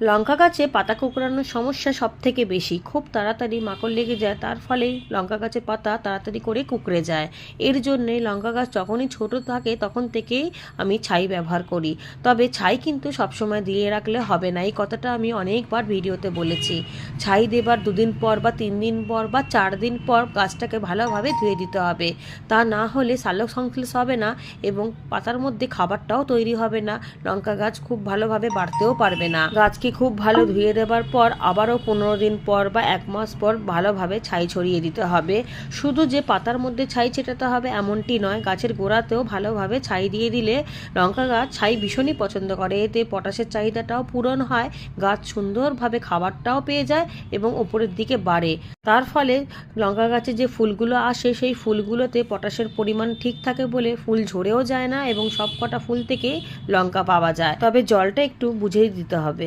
লঙ্কা গাছে পাতা কুকড়ানোর সমস্যা সব থেকে বেশি। খুব তাড়াতাড়ি মাকড় লেগে যায়, তার ফলে লঙ্কা গাছের পাতা তাড়াতাড়ি করে কুকড়ে যায়। এর জন্যে লঙ্কা গাছ যখনই ছোট থাকে, তখন থেকেই আমি ছাই ব্যবহার করি। তবে ছাই কিন্তু সবসময় দিয়ে রাখলে হবে না, এই কথাটা আমি অনেকবার ভিডিওতে বলেছি। ছাই দেবার দুদিন পর বা তিন দিন পর বা চার দিন পর গাছটাকে ভালোভাবে ধুয়ে দিতে হবে। তা না হলে সালোক সংশ্লেষ হবে না এবং পাতার মধ্যে খাবারটাও তৈরি হবে না। লঙ্কা গাছ খুব ভালোভাবে বাড়তেও পারবে না। গাছকে খুব ভালো ধুয়ে দেবার পর আবারও পনেরো দিন পর বা এক মাস পর ভালোভাবে ছাই ছড়িয়ে দিতে হবে। শুধু যে পাতার মধ্যে ছাই ছেটাতে হবে এমনটি নয়, গাছের গোড়াতেও ভালোভাবে ছাই দিয়ে দিলে লঙ্কা গাছ ছাই ভীষণই পছন্দ করে। এতে পটাশের চাহিদাটাও পূরণ হয়, গাছ সুন্দরভাবে খাবারটাও পেয়ে যায় এবং ওপরের দিকে বাড়ে। তার ফলে লঙ্কা গাছে যে ফুলগুলো আসে, সেই ফুলগুলোতে পটাশের পরিমাণ ঠিক থাকে বলে ফুল ঝরেও যায় না এবং সব কটা ফুল থেকে লঙ্কা পাওয়া যায়। তবে জলটা একটু বুঝেই দিতে হবে।